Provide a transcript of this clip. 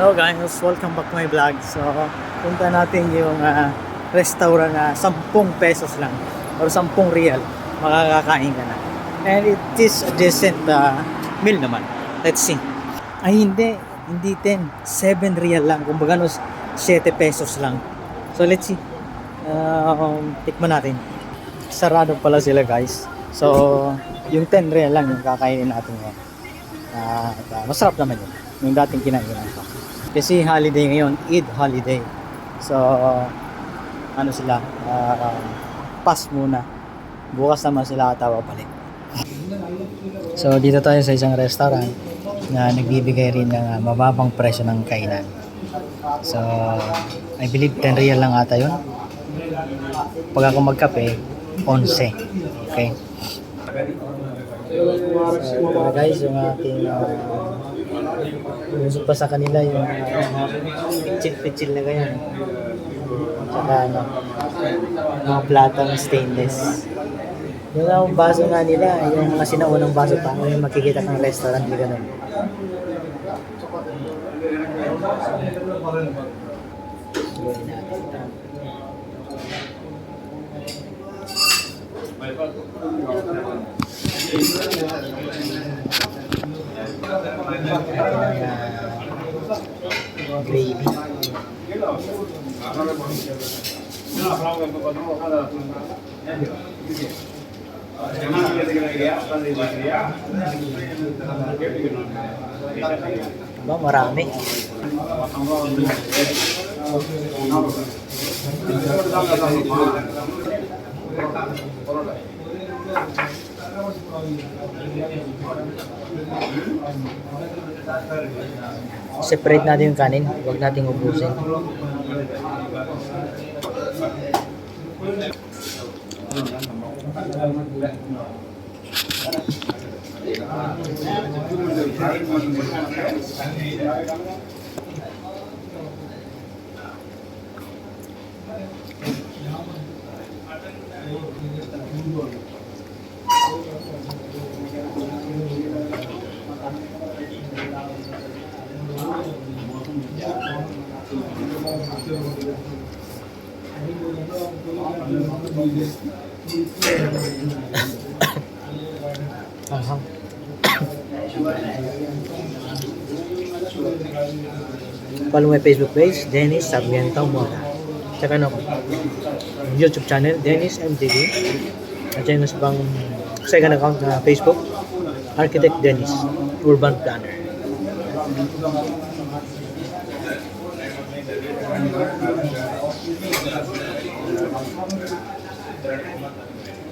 Hello guys, welcome back to my vlog. So, punta natin yung ah, restaurant na 10 pesos lang or 10 real. Makakakain ka na. And it is a decent ah, meal naman. Let's see. Ay hindi, hindi 10. 7 real lang. Kumbaga no, 7 pesos lang. So let's see. Um, tikman natin. Sarado pala sila guys. So, yung 10 real lang yung kakainin natin ngayon. Ah, masarap naman yun. Yung dating kinainan ko. Kasi holiday ngayon, Eid holiday. So, ano sila, ah, pass muna. Bukas naman sila katawa balik. So, dito tayo sa isang restaurant na nagbibigay rin ng ah, mababang presyo ng kainan. So, I believe 10 real lang ata yun. Pag ako magkape, 11. Okay. So, guys, yung ating uh, Usok pa sa kanila yung uh, pitchil-pitchil na ganyan. Tsaka ano, mga platang stainless. Yung ang baso nga nila, yung mga sinaunang baso pa, yung makikita ng restaurant, di ganun. Gawin natin. Ito gravy. Ba, marami. Separate natin yung kanin. Huwag nating ubusin. Aha. Follow my Facebook page, Dennis Sarmiento Mora. Tsaka ano ko, YouTube channel, Dennis MTV. At yung mas pang second account na Facebook, Architect Dennis, Urban Planner.